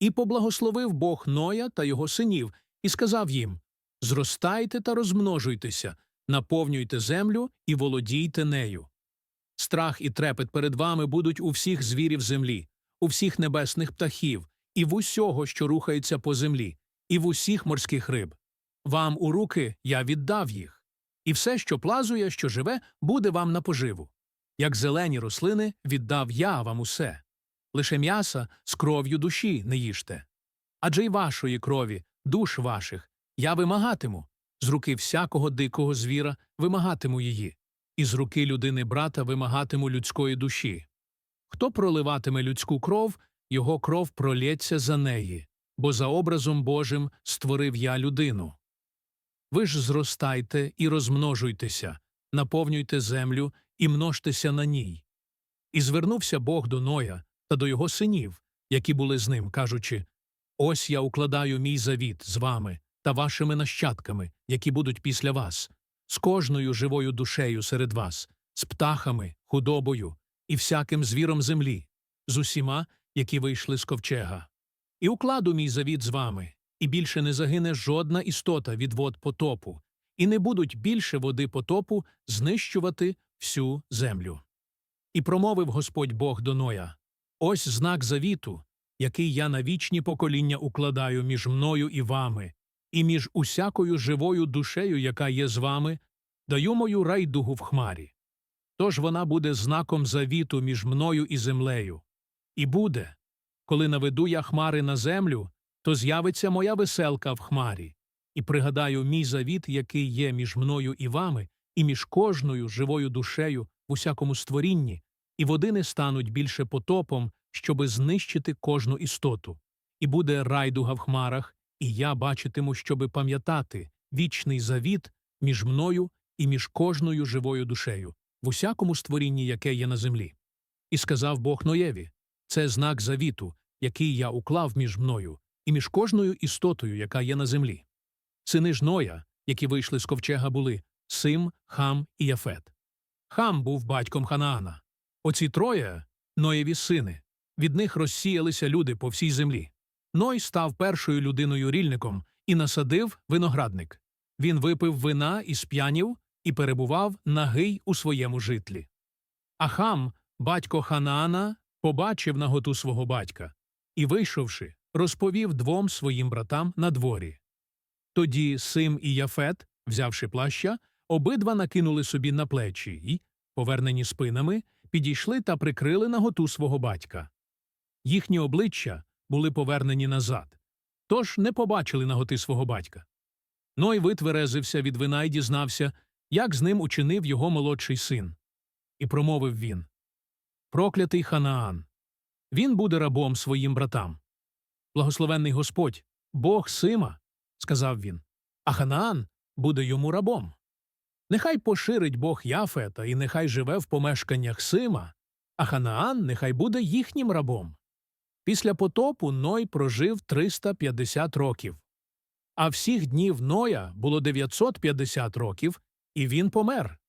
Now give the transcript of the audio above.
І поблагословив Бог Ноя та його синів, і сказав їм Зростайте та розмножуйтеся, наповнюйте землю і володійте нею. Страх і трепет перед вами будуть у всіх звірів землі, у всіх небесних птахів, і в усього, що рухається по землі, і в усіх морських риб. Вам у руки я віддав їх, і все, що плазує, що живе, буде вам на поживу. Як зелені рослини, віддав я вам усе. Лише м'яса з кров'ю душі не їжте. Адже й вашої крові, душ ваших, я вимагатиму, з руки всякого дикого звіра вимагатиму її, і з руки людини брата вимагатиму людської душі. Хто проливатиме людську кров, його кров пролється за неї, бо за образом Божим створив я людину. Ви ж зростайте і розмножуйтеся, наповнюйте землю і множтеся на ній. І звернувся Бог до Ноя та до його синів, які були з ним, кажучи Ось я укладаю мій завіт з вами та вашими нащадками, які будуть після вас, з кожною живою душею серед вас, з птахами, худобою і всяким звіром землі, з усіма, які вийшли з ковчега. І укладу мій завіт з вами, і більше не загине жодна істота від вод потопу, і не будуть більше води потопу знищувати всю землю. І промовив Господь Бог до Ноя Ось знак завіту, який я на вічні покоління укладаю між мною і вами, і між усякою живою душею, яка є з вами, даю мою райдугу в хмарі. Тож вона буде знаком завіту між мною і землею. І буде, коли наведу я хмари на землю, то з'явиться моя веселка в хмарі, і пригадаю мій завіт, який є між мною і вами, і між кожною живою душею в усякому створінні, і води не стануть більше потопом, щоби знищити кожну істоту. І буде райдуга в хмарах, і я бачитиму, щоби пам'ятати вічний завіт між мною і між кожною живою душею, в усякому створінні, яке є на землі. І сказав Бог Ноєві це знак завіту, який я уклав між мною і між кожною істотою, яка є на землі. Сини ж Ноя, які вийшли з ковчега, були Сим, Хам і Яфет. Хам був батьком Ханаана. Оці троє Ноєві сини. Від них розсіялися люди по всій землі. Ной став першою людиною рільником і насадив виноградник. Він випив вина і сп'янів і перебував нагий у своєму житлі. А хам, батько Ханаана, побачив наготу свого батька і, вийшовши, розповів двом своїм братам на дворі. Тоді Сим і Яфет, взявши плаща, обидва накинули собі на плечі і, повернені спинами, підійшли та прикрили наготу свого батька. Їхні обличчя були повернені назад, тож не побачили наготи свого батька. Ной витверезився від вина й дізнався, як з ним учинив його молодший син. І промовив він Проклятий Ханаан. Він буде рабом своїм братам. Благословенний Господь, Бог Сима, сказав він, а Ханаан буде йому рабом. Нехай поширить Бог Яфета і нехай живе в помешканнях Сима, а Ханаан нехай буде їхнім рабом. Після потопу Ной прожив 350 років. А всіх днів Ноя було 950 років, і він помер.